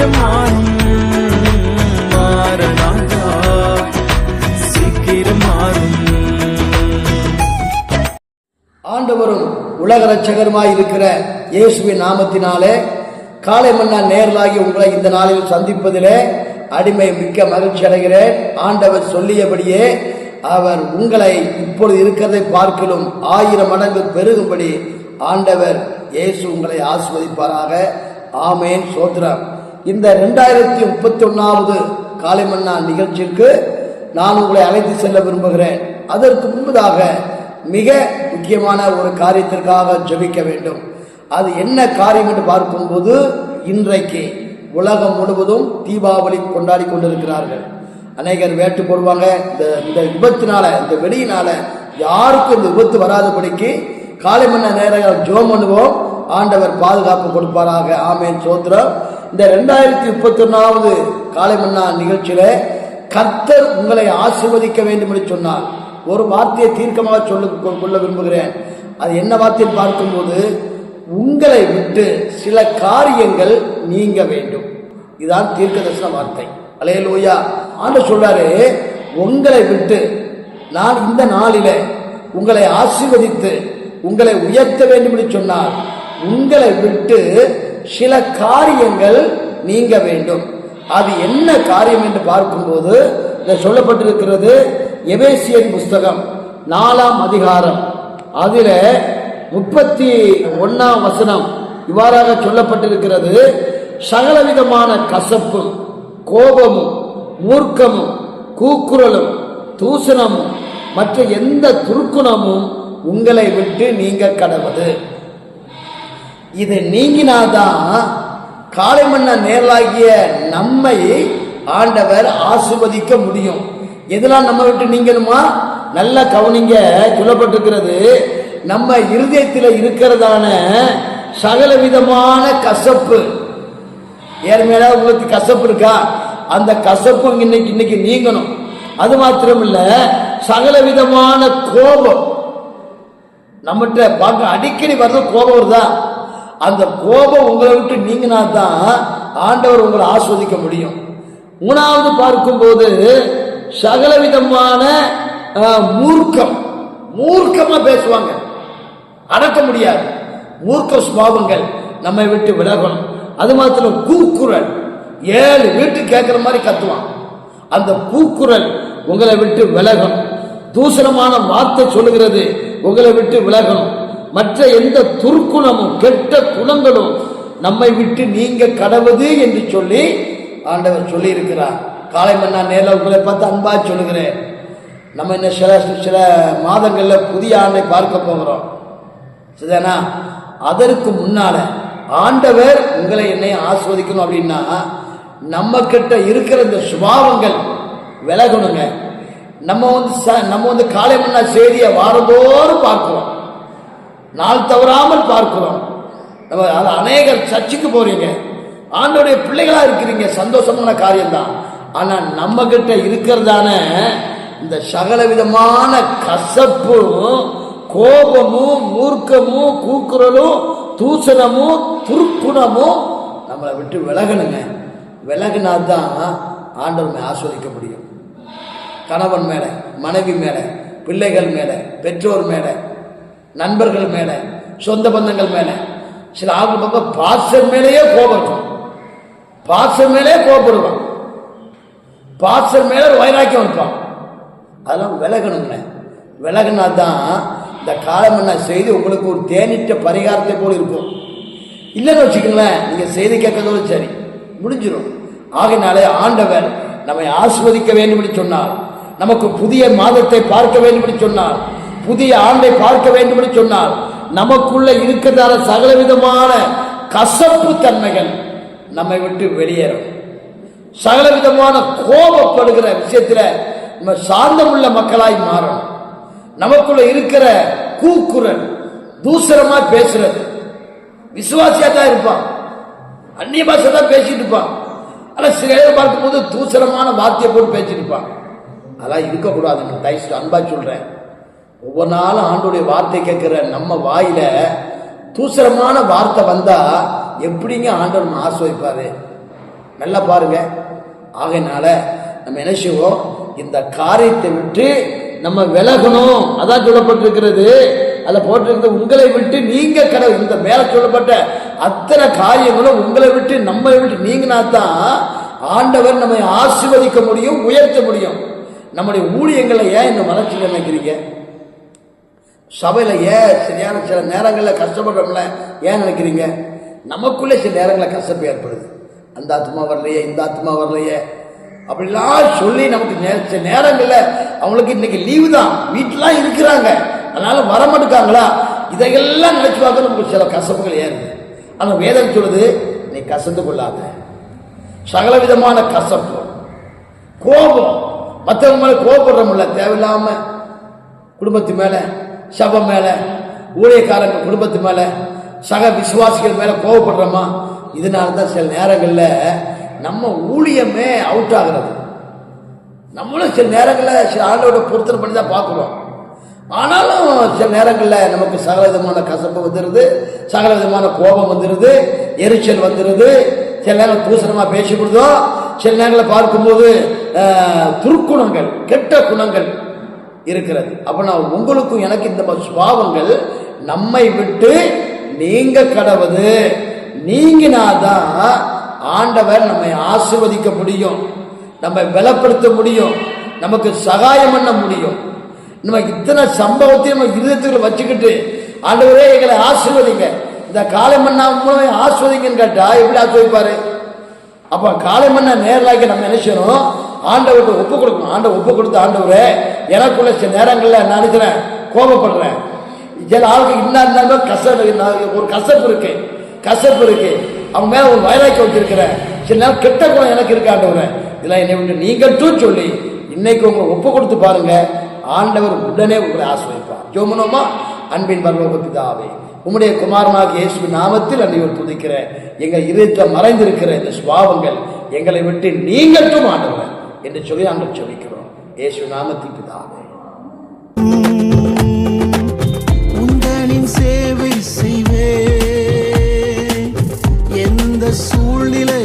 சீக்கிரம் மாறும் சீக்கிரம் மாறும். ஆண்டவரும் உலக ரட்சகருமாய் இருக்கிற இயேசுவின் நாமத்தினாலே காலை மன்னா நேரலாகி உங்களை இந்த நாளில் சந்திப்பதிலே அடிமை மிக்க மகிழ்ச்சி அடைகிறேன். ஆண்டவர் சொல்லியபடியே அவர் உங்களை இப்பொழுது இருக்கிறதை பார்க்கிலும் ஆயிரம் மடங்கு பெருகும்படி ஆண்டவர் இயேசு உங்களை ஆஸ்வதிப்பாராக ஆமேன். சோத்ரம் இந்த ரெண்டாயிரத்தி முப்பத்தி ஒன்னாவது காலை நிகழ்ச்சிக்கு நான் உங்களை அழைத்து செல்ல விரும்புகிறேன். அதற்கு முன்பதாக மிக முக்கியமான ஒரு காரியத்திற்காக ஜபிக்க வேண்டும். அது என்ன காரியம் என்று பார்க்கும்போது இன்றைக்கு உலகம் முழுவதும் தீபாவளி கொண்டாடி கொண்டிருக்கிறார்கள். அநேகர் வேட்டு போடுவாங்க. இந்த இந்த விபத்தினால இந்த வெடியினால யாருக்கும் இந்த விபத்து வராதபடிக்கு காலை மன்ன நேரம் ஜோம் பண்ணுவோம். ஆண்டவர் பாதுகாப்பு கொடுப்பாராக. ஆமேன். சோத்திரம். இந்த ரெண்டாயிரத்தி முப்பத்தி ஒன்னாவது காலை மன்னா நிகழ்ச்சியில கர்த்தர் உங்களை ஆசீர்வதிக்க வேண்டும் என்று சொன்னார். ஒரு வார்த்தையை தீர்க்கமாக சொல்ல கொள்ள விரும்புகிறேன். அது என்ன வார்த்தையை பார்க்கும்போது உங்களை விட்டு சில காரியங்கள் நீங்க வேண்டும். இதுதான் தீர்க்க தரிசன வார்த்தை. அலையலூயா ஆண்டு சொல்றாரு உங்களை விட்டு நான் இந்த நாளில உங்களை ஆசிர்வதித்து உங்களை உயர்த்த வேண்டும் என்று சொன்னார். உங்களை விட்டு சில காரியங்கள் நீங்க வேண்டும். அது என்ன காரியம் என்று பார்க்கும்போது சொல்லப்பட்டிருக்கிறது எபேசியன் புஸ்தகம் நாலாம் அதிகாரம். அதில் முப்பத்தி ஒன்னாம் வசனம் இவ்வாறாக சொல்லப்பட்டிருக்கிறது சகலவிதமான கசப்பும் கோபமும் மூர்க்கமும் கூக்குரலும் தூசணமும் மற்ற எந்த துருக்குணமும் உங்களை விட்டு நீங்க கடவுது. இது நீங்கினாதான் காலை மன்ன நேரலாகிய நம்மை ஆண்டவர் ஆசிர்வதிக்க முடியும். எதெல்லாம் நம்ம விட்டு நீங்கணுமா? நல்லா கவனிங்க சொல்லப்பட்டிருக்கிறது. நம்ம இருதயத்தில் இருக்கிறதான சகல விதமான கசப்பு. ஏற்கனவே உங்களுக்கு கசப்பு இருக்கா? அந்த கசப்பு இன்னைக்கு இன்னைக்கு நீங்கணும். அது மாத்திரம் இல்ல சகல விதமான கோபம். நம்மகிட்ட பார்க்க அடிக்கடி வர்ற கோபம் வருதா? அந்த கோபம் உங்களை விட்டு நீங்கினா தான் ஆண்டவர் உங்களை ஆஸ்வதிக்க முடியும். மூணாவது பார்க்கும்போது சகலவிதமான அஹ், மூர்க்கம். மூர்க்கமா பேசுவாங்க. அடக்க முடியாது. மூர்க்க சுபாவங்கள் நம்மை விட்டு விலகணும். அது மாத்திரம் கூக்குரல். ஏழு வீட்டு கேட்கிற மாதிரி கத்துவான். அந்த கூக்குரல் உங்களை விட்டு விலகணும். தூசணமான வார்த்தை சொல்லுகிறது உங்களை விட்டு விலகணும். மற்ற எந்த துர்க்குணமும் கெட்ட குணங்களும் நம்மை விட்டு நீங்க கடவுது என்று சொல்லி ஆண்டவர் சொல்லி இருக்கிறார் காலை மன்னா நேரில் உங்களை பார்த்து அன்பா சொல்லுகிறேன். நம்ம என்ன சில சில மாதங்கள்ல புதிய ஆண்டை பார்க்க போகிறோம். சரிதானா? அதற்கு முன்னால ஆண்டவர் உங்களை என்னை ஆஸ்வதிக்கணும் அப்படின்னா நம்ம கிட்ட இருக்கிற இந்த சுபாவங்கள் விலகணுங்க. நம்ம வந்து ச- நம்ம வந்து காலை மன்னா செய்தியை வாரந்தோறும் பார்க்கிறோம். நாள் தவறாமல் பார்க்கிறோம். நம்ம அது அநேகர் சர்ச்சுக்கு போறீங்க. ஆண்டோடைய பிள்ளைகளா இருக்கிறீங்க. சந்தோஷமான காரியம்தான். ஆனா நம்ம கிட்ட இருக்கிறதான இந்த சகல விதமான கசப்பும் கோபமும் மூர்க்கமும் கூக்குரலும் தூசணமும் துர்க்குணமும் நம்மளை விட்டு விலகணுங்க. விலகினாதான் ஆண்டவனை ஆஸ்வதிக்க முடியும். கணவன் மேல மனைவி மேல பிள்ளைகள் மேல பெற்றோர் மேலே நண்பர்கள் மேல சொந்த பந்தங்கள் மேல சில ஆகு பக்கம் பாசம் மேலேயே கோபம் இருக்கும் பாசம் மேலே கோபப்படுவான். பாசம் மேல ஒரு வைராக்கியம் இருப்பான் அதெல்லாம் விலகணுங்க விலகினா தான் இந்த காலம் என்ன செய்தி உங்களுக்கு ஒரு தேனிட்ட பரிகாரத்தை போல இருக்கும். இல்லைன்னு வச்சுக்கோங்களேன் நீங்க செய்தி கேட்கறதோட சரி முடிஞ்சிடும் ஆகினாலே ஆண்டவர் நம்மை ஆஸ்வதிக்க வேண்டும் என்று சொன்னார். நமக்கு புதிய மாதத்தை பார்க்க வேண்டும் என்று சொன்னார். புதிய ஆண்டை பார்க்க வேண்டும் என்று சொன்னால் நமக்குள்ள இருக்கிறதான சகல விதமான கசப்பு தன்மைகள் நம்மை விட்டு வெளியேறும். சகல விதமான கோபப்படுகிற விஷயத்தில் நம்ம சார்ந்தமுள்ள மக்களாய் மாறணும். நமக்குள்ள இருக்கிற கூக்குரல் தூசரமா பேசுறது. விசுவாசியா தான் இருப்பான். அந்நிய பாஷை தான் பேசிட்டு இருப்பான். ஆனால் சில இடத்துல பார்க்கும்போது தூசரமான வார்த்தையை போட்டு பேசிட்டு இருப்பான். அதெல்லாம் இருக்கக்கூடாதுங்க தயவு அன்பா சொல்றேன். ஒவ்வொரு நாளும் ஆண்டுடைய வார்த்தை கேட்குற நம்ம வாயில தூசரமான வார்த்தை வந்தா எப்படிங்க ஆண்டவர் நம்ம ஆஸ்வதிப்பாரு நல்லா பாருங்க. ஆகையினால நம்ம என்ன செய்வோம்? இந்த காரியத்தை விட்டு நம்ம விலகணும். அதான் சொல்லப்பட்டிருக்கிறது. அதில் போட்டிருக்கிறது உங்களை விட்டு நீங்க கடவுள் இந்த மேல சொல்லப்பட்ட அத்தனை காரியங்களும் உங்களை விட்டு நம்மை விட்டு நீங்கினா தான் ஆண்டவர் நம்மை ஆசிர்வதிக்க முடியும் உயர்த்த முடியும். நம்முடைய ஊழியங்களை ஏன் இந்த வளர்ச்சி நினைக்கிறீங்க சபையில் ஏன் சரியான சில நேரங்களில் கஷ்டப்படுறோம்ல ஏன் நினைக்கிறீங்க? நமக்குள்ளே சில நேரங்களில் கஷ்டப்பு ஏற்படுது. அந்த ஆத்மா வரலையே இந்த ஆத்மா வரலையே. அப்படிலாம் சொல்லி நமக்கு நே- சில நேரங்களில் அவங்களுக்கு இன்னைக்கு லீவு தான். வீட்டிலாம் இருக்கிறாங்க. அதனால வர மாட்டேங்காங்களா இதையெல்லாம் நினைச்சு பார்க்க நமக்கு சில கசப்புகள் ஏறுது ஆனால் வேதம் சொல்லுது நீ கசந்து கொள்ளாத. சகல விதமான கசப்பு. கோபம். மற்றவங்க மேலே கோபப்படுறோம்ல தேவையில்லாம குடும்பத்து மேலே. சபை மேலே ஊழியக்காரங்க குடும்பத்து மேலே சக விசுவாசிகள் மேலே கோபப்படுறோமா இதனால தான் சில நேரங்களில் நம்ம ஊழியமே அவுட் ஆகுறது. நம்மளும் சில நேரங்களில் சில ஆண்டோட பொருத்தனை பண்ணி தான் பார்க்குறோம். ஆனாலும் சில நேரங்களில் நமக்கு சகல விதமான கசப்பு வந்துடுது சகல விதமான கோபம் வந்துடுது எரிச்சல் வந்துடுது சில நேரம் தூசணமாக பேசிவிடுதோம் சில நேரங்களில் பார்க்கும்போது துருக்குணங்கள் கெட்ட குணங்கள் இருக்கிறது. அப்போ நான் உங்களுக்கும் எனக்கு இந்த மாதிரி சுபாவங்கள் நம்மை விட்டு நீங்க கடவுது. நீங்கினாதான் ஆண்டவர் நம்மை ஆசிர்வதிக்க முடியும். நம்மை பலப்படுத்த முடியும். நமக்கு சகாயம் பண்ண முடியும். நம்ம இத்தனை சம்பவத்தையும் நம்ம இருதயத்துக்குள்ள வச்சுக்கிட்டு ஆண்டவரே எங்களை ஆசிர்வதிங்க. இந்த காலை மண்ணா மூலமே ஆசிர்வதிங்கன்னு கேட்டா எப்படி ஆஸ்வதிப்பாரு அப்ப காலை மண்ணா நேரலாக்கி நம்ம என்ன செய்யணும்? ஆண்டவர்கிட்ட ஒப்பு கொடுக்கணும். ஆண்டவர் ஒப்பு கொடுத்த ஆண்டவரே எனக்குள்ள சில நேரங்களில் நான் நினைக்கிறேன்? கோபப்படுறேன். சில ஆளுக்கு இன்னும் இருந்தாலும் கசப்பு நான் ஒரு கசப்பு இருக்கு. கசப்பு இருக்கு. அவங்க மேலே ஒரு வயலாக்கி வச்சிருக்கிறேன் சில நேரம் கெட்ட குணம் எனக்கு இருக்கு ஆண்டவரே. இதெல்லாம் என்னை விட்டு நீங்கட்டும் சொல்லி இன்னைக்கு உங்களை ஒப்பு கொடுத்து பாருங்க. ஆண்டவர் உடனே உங்களை ஆசிரியப்பார். ஜோமனோமா? அன்பின் பரலோக உம்முடைய குமாரனாக இயேசு நாமத்தில் அன்றைவர் துதிக்கிற எங்கள் இருத்த மறைந்திருக்கிற இந்த சுபாவங்கள் எங்களை விட்டு நீங்கட்டும் ஆண்டவர். என்று சொல்லி நாங்கள் சொல்லிக்கிறோம் ஏசு நாமத்தில் பிதாவே உந்தனின் சேவை செய்வே எந்த சூழ்நிலை